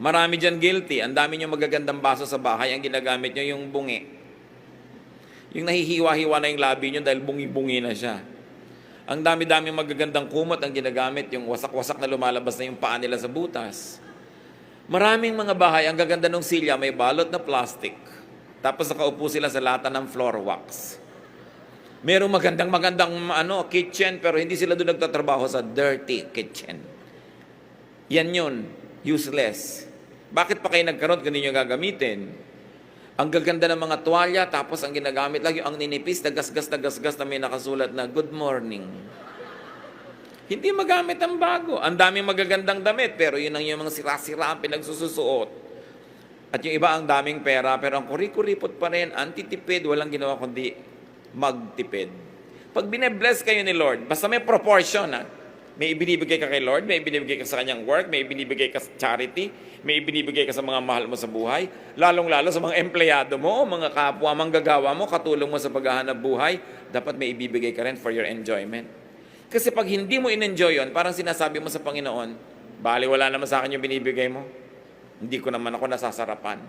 Marami dyan guilty. Ang dami nyo magagandang baso sa bahay. Ang ginagamit nyo yung bungi. Yung nahihiwa-hiwa na yung labi nyo dahil bungi-bungi na siya. Ang dami-dami magagandang kumot ang ginagamit. Yung wasak-wasak na lumalabas na yung paa nila sa butas. Maraming mga bahay, ang gaganda ng silya, may balot na plastic. Tapos nakaupo sila sa lata ng floor wax. Merong magandang magandang ano, kitchen pero hindi sila doon nagtatrabaho sa dirty kitchen. Yan yun, useless. Bakit pa kayo nagkaroon kung hindi nyo gagamitin? Ang gaganda ng mga tuwalya, tapos ang ginagamit lagi ang ninipis, nagasgas, nagasgas na may nakasulat na, Good morning. Hindi magamit ang bago. Ang daming magagandang damit, pero yun ang yung mga sira-sira ang pinagsususuot. At yung iba ang daming pera, pero ang kurikuripot pa rin, antitipid, walang ginawa kundi magtipid. Pag binebless kayo ni Lord, basta may proportion, ha? May ibinibigay ka kay Lord, may ibinibigay ka sa kanyang work, may ibinibigay ka sa charity, may ibinibigay ka sa mga mahal mo sa buhay, lalong-lalo sa mga empleyado mo, mga kapwa, manggagawa mo, katulong mo sa paghahanap buhay, dapat may ibibigay ka rin for your enjoyment. Kasi pag hindi mo in-enjoy yun, parang sinasabi mo sa Panginoon, bali wala naman sa akin yung binibigay mo. Hindi ko naman ako nasasarapan.